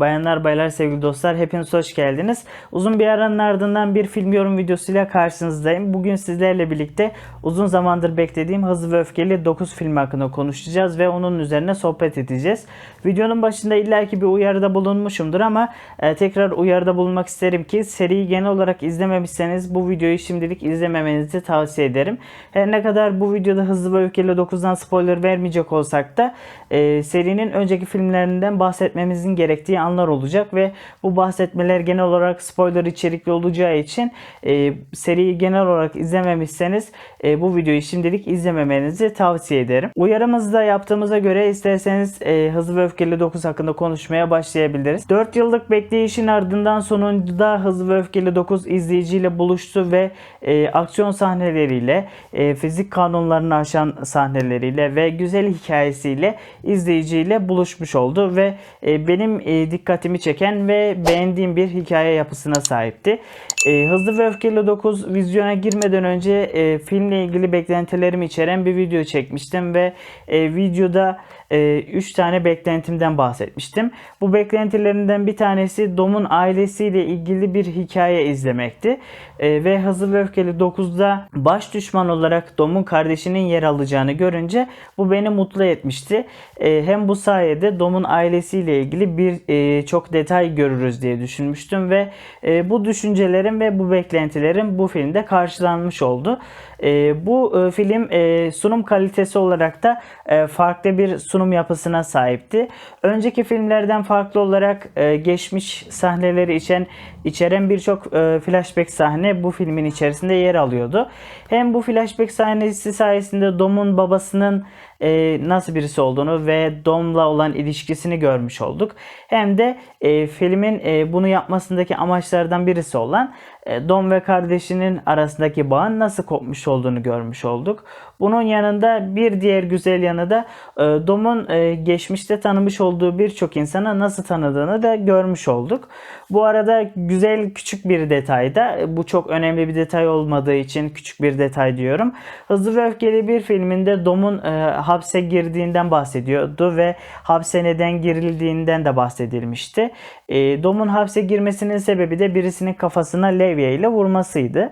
Bayanlar baylar sevgili dostlar hepiniz hoş geldiniz. Uzun bir aranın ardından bir film yorum videosuyla karşınızdayım. Bugün sizlerle birlikte uzun zamandır beklediğim Hızlı ve Öfkeli 9 film hakkında konuşacağız ve onun üzerine sohbet edeceğiz. Videonun başında illaki bir uyarıda bulunmuşumdur ama e, tekrar uyarıda bulunmak isterim ki seriyi genel olarak izlememişseniz bu videoyu şimdilik izlememenizi tavsiye ederim. Her ne kadar bu videoda Hızlı ve Öfkeli 9'dan spoiler vermeyecek olsak da e, serinin önceki filmlerinden bahsetmemizin gerektiği anlar olacak ve bu bahsetmeler genel olarak spoiler içerikli olacağı için e, seriyi genel olarak izlememişseniz e, bu videoyu şimdilik izlememenizi tavsiye ederim. Uyarımızda yaptığımıza göre isterseniz e, Hızlı ve Öfkeli 9 hakkında konuşmaya başlayabiliriz. 4 yıllık bekleyişin ardından sonunda Hızlı ve Öfkeli 9 izleyiciyle buluştu ve e, aksiyon sahneleriyle, e, fizik kanunlarını aşan sahneleriyle ve güzel hikayesiyle izleyiciyle buluşmuş oldu ve e, benim e, dikkatimi çeken ve beğendiğim bir hikaye yapısına sahipti. E, Hızlı ve Öfkeli 9 vizyona girmeden önce e, filmle ilgili beklentilerimi içeren bir video çekmiştim ve e, videoda 3 tane beklentimden bahsetmiştim. Bu beklentilerimden bir tanesi Dom'un ailesiyle ilgili bir hikaye izlemekti. E, ve Hızlı ve Öfkeli 9'da baş düşman olarak Dom'un kardeşinin yer alacağını görünce bu beni mutlu etmişti. E, hem bu sayede Dom'un ailesiyle ilgili bir e, çok detay görürüz diye düşünmüştüm ve e, bu düşüncelerim ve bu beklentilerim bu filmde karşılanmış oldu. E, bu e, film e, sunum kalitesi olarak da e, farklı bir sunum yapısına sahipti. Önceki filmlerden farklı olarak e, geçmiş sahneleri içen içeren birçok e, flashback sahne bu filmin içerisinde yer alıyordu. Hem bu flashback sahnesi sayesinde Dom'un babasının e, nasıl birisi olduğunu ve Dom'la olan ilişkisini görmüş olduk. Hem de e, filmin e, bunu yapmasındaki amaçlardan birisi olan Dom ve kardeşinin arasındaki bağın nasıl kopmuş olduğunu görmüş olduk. Bunun yanında bir diğer güzel yanı da e, Dom'un e, geçmişte tanımış olduğu birçok insana nasıl tanıdığını da görmüş olduk. Bu arada güzel küçük bir detay da bu çok önemli bir detay olmadığı için küçük bir detay diyorum. Hızlı ve Öfkeli bir filminde Dom'un e, hapse girdiğinden bahsediyordu ve hapse neden girildiğinden de bahsedilmişti. E, Dom'un hapse girmesinin sebebi de birisinin kafasına levye ile vurmasıydı.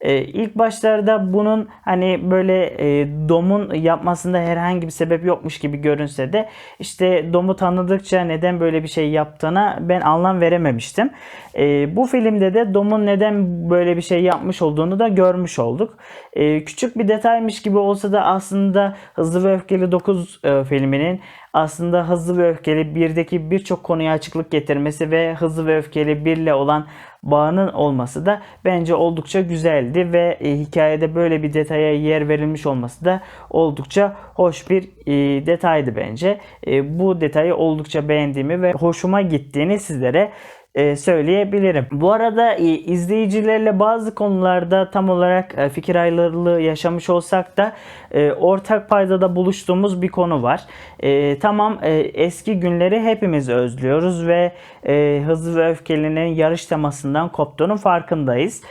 Ee, ilk başlarda bunun hani böyle e, Dom'un yapmasında herhangi bir sebep yokmuş gibi görünse de işte Dom'u tanıdıkça neden böyle bir şey yaptığına ben anlam verememiştim. E, bu filmde de Dom'un neden böyle bir şey yapmış olduğunu da görmüş olduk. E, küçük bir detaymış gibi olsa da aslında Hızlı ve Öfkeli 9 e, filminin aslında Hızlı ve Öfkeli 1'deki birçok konuya açıklık getirmesi ve Hızlı ve Öfkeli 1 ile olan bağının olması da bence oldukça güzeldi ve e, hikayede böyle bir detaya yer verilmiş olması da oldukça hoş bir e, detaydı bence. E, bu detayı oldukça beğendiğimi ve hoşuma gittiğini sizlere söyleyebilirim. Bu arada e, izleyicilerle bazı konularda tam olarak e, fikir ayrılığı yaşamış olsak da ortak paydada buluştuğumuz bir konu var. Tamam eski günleri hepimiz özlüyoruz ve Hızlı ve Öfkeli'nin yarış temasından koptuğunun farkındayız.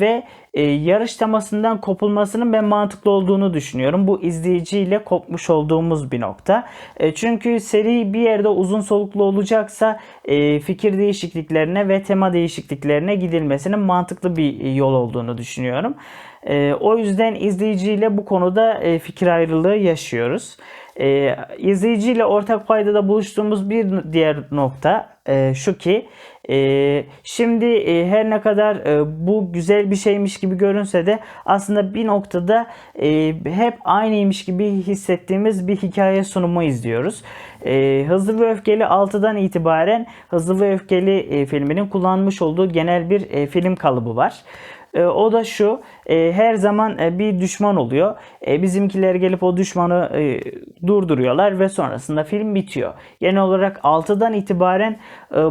Ve yarış temasından kopulmasının ben mantıklı olduğunu düşünüyorum. Bu izleyiciyle kopmuş olduğumuz bir nokta. Çünkü seri bir yerde uzun soluklu olacaksa fikir değişikliklerine ve tema değişikliklerine gidilmesinin mantıklı bir yol olduğunu düşünüyorum. O yüzden izleyiciyle bu konuda fikir ayrılığı yaşıyoruz. E, izleyiciyle ortak paydada buluştuğumuz bir diğer nokta e, şu ki e, şimdi e, her ne kadar e, bu güzel bir şeymiş gibi görünse de aslında bir noktada e, hep aynıymış gibi hissettiğimiz bir hikaye sunumu izliyoruz. E, Hızlı ve Öfkeli 6'dan itibaren Hızlı ve Öfkeli e, filminin kullanmış olduğu genel bir e, film kalıbı var. E, o da şu e, her zaman e, bir düşman oluyor. E, bizimkiler gelip o düşmanı durduruyorlar ve sonrasında film bitiyor. Genel olarak 6'dan itibaren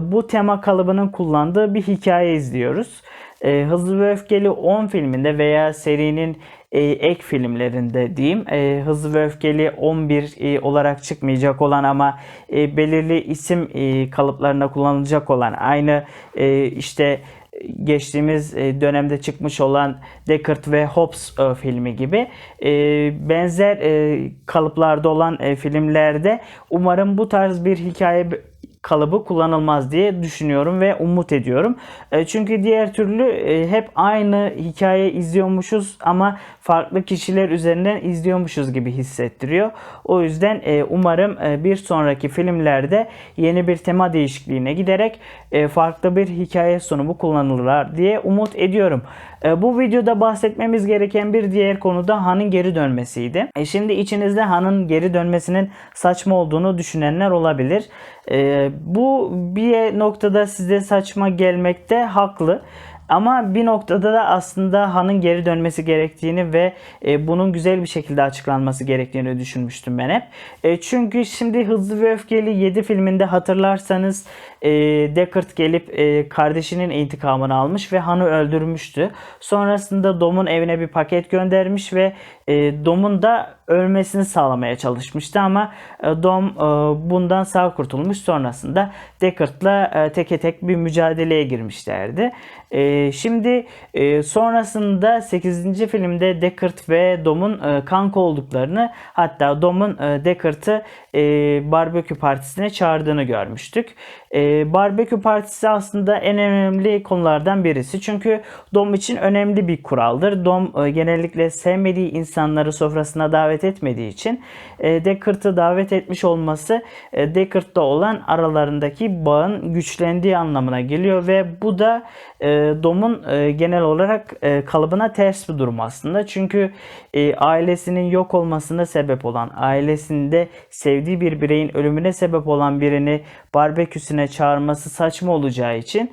bu tema kalıbının kullandığı bir hikaye izliyoruz. Hızlı ve Öfkeli 10 filminde veya serinin ek filmlerinde diyeyim. Hızlı ve Öfkeli 11 e, olarak çıkmayacak olan ama belirli isim e, kalıplarına kullanılacak olan aynı işte geçtiğimiz e, dönemde çıkmış olan Deckard ve Hobbes e, filmi gibi. E, benzer kalıplarda olan filmlerde umarım bu tarz bir hikaye kalıbı kullanılmaz diye düşünüyorum ve umut ediyorum. E, çünkü diğer türlü e, hep aynı hikaye izliyormuşuz ama farklı kişiler üzerinden izliyormuşuz gibi hissettiriyor. O yüzden e, umarım bir sonraki filmlerde yeni bir tema değişikliğine giderek farklı bir hikaye sunumu kullanılırlar diye umut ediyorum. E, bu videoda bahsetmemiz gereken bir diğer konu da Han'ın geri dönmesiydi. E, şimdi içinizde Han'ın geri dönmesinin saçma olduğunu düşünenler olabilir. E, bu bir noktada size saçma gelmekte haklı. Ama bir noktada da aslında Han'ın geri dönmesi gerektiğini ve e, bunun güzel bir şekilde açıklanması gerektiğini düşünmüştüm ben hep. E, çünkü şimdi Hızlı ve Öfkeli 7 filminde hatırlarsanız e, Deckard gelip e, kardeşinin intikamını almış ve Han'ı öldürmüştü. Sonrasında Dom'un evine bir paket göndermiş ve e, Dom'un da ölmesini sağlamaya çalışmıştı ama e, Dom e, bundan sağ kurtulmuş. Sonrasında Deckard'la e, teke tek bir mücadeleye girmişlerdi. E, şimdi e, sonrasında 8. filmde Deckard ve Dom'un e, kanka olduklarını hatta Dom'un e, Deckard'ı e, barbekü partisine çağırdığını görmüştük. E, barbekü partisi aslında en önemli konulardan birisi. Çünkü Dom için önemli bir kuraldır. Dom e, genellikle sevmediği insanları sofrasına davet etmediği için e, davet etmiş olması e, Deckard'la olan aralarındaki bağın güçlendiği anlamına geliyor ve bu da e, Dom'un e, genel olarak e, kalıbına ters bir durum aslında. Çünkü e, ailesinin yok olmasına sebep olan, ailesinde sevdiği bir bireyin ölümüne sebep olan birini barbeküsüne çağırması saçma olacağı için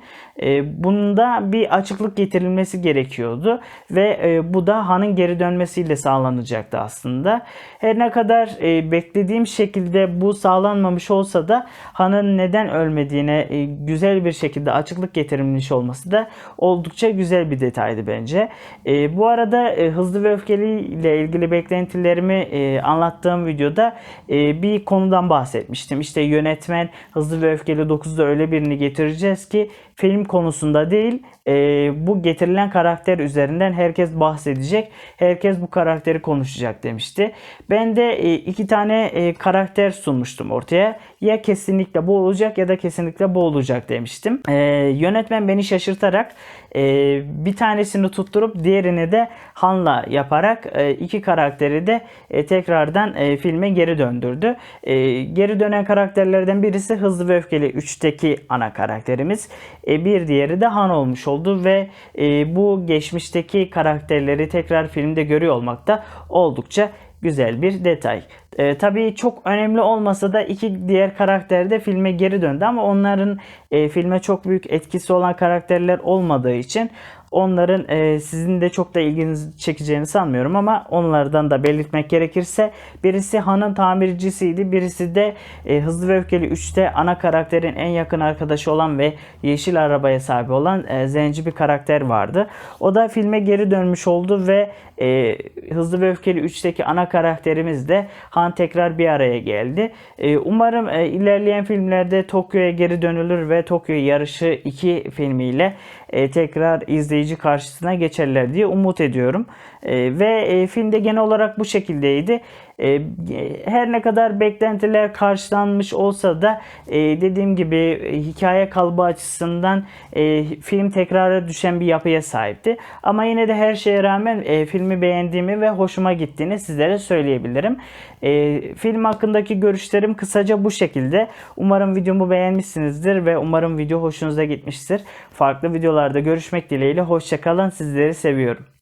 bunda bir açıklık getirilmesi gerekiyordu ve e, bu da Han'ın geri dönmesiyle sağlanacaktı aslında. Her ne kadar e, beklediğim şekilde bu sağlanmamış olsa da Han'ın neden ölmediğine e, güzel bir şekilde açıklık getirilmiş olması da oldukça güzel bir detaydı bence. Bu arada Hızlı ve Öfkeli ile ilgili beklentilerimi anlattığım videoda bir konudan bahsetmiştim. İşte yönetmen Hızlı ve Öfkeli 9'da öyle birini getireceğiz ki film konusunda değil e, bu getirilen karakter üzerinden herkes bahsedecek. Herkes bu karakteri konuşacak demişti. Ben de e, iki tane e, karakter sunmuştum ortaya. Ya kesinlikle bu olacak ya da kesinlikle bu olacak demiştim. E, yönetmen beni şaşırtarak e, bir tanesini tutturup diğerini de Han'la yaparak e, iki karakteri de e, tekrardan e, filme geri döndürdü. E, geri dönen karakterlerden birisi Hızlı ve Öfkeli 3'teki ana karakterimiz. E, bir diğeri de Han olmuş oldu ve e, bu geçmişteki karakterleri tekrar filmde görüyor olmak da oldukça güzel bir detay. E, tabii çok önemli olmasa da iki diğer karakter de filme geri döndü ama onların e, filme çok büyük etkisi olan karakterler olmadığı için onların e, sizin de çok da ilginizi çekeceğini sanmıyorum ama onlardan da belirtmek gerekirse birisi Han'ın tamircisiydi. Birisi de e, Hızlı ve Öfkeli 3'te ana karakterin en yakın arkadaşı olan ve yeşil arabaya sahip olan e, zenci bir karakter vardı. O da filme geri dönmüş oldu ve e, Hızlı ve Öfkeli 3'teki ana karakterimiz de Han tekrar bir araya geldi. E, umarım e, ilerleyen filmlerde Tokyo'ya geri dönülür ve Tokyo Yarışı 2 filmiyle e, tekrar izleyici karşısına geçerler diye umut ediyorum. E, ve e, filmde genel olarak bu şekildeydi. E, her ne kadar beklentiler karşılanmış olsa da e, dediğim gibi e, hikaye kalıbı açısından film tekrara düşen bir yapıya sahipti. Ama yine de her şeye rağmen filmi beğendiğimi ve hoşuma gittiğini sizlere söyleyebilirim. Film hakkındaki görüşlerim kısaca bu şekilde. Umarım videomu beğenmişsinizdir ve umarım video hoşunuza gitmiştir. Farklı videolarda görüşmek dileğiyle. Hoşçakalın. Sizleri seviyorum.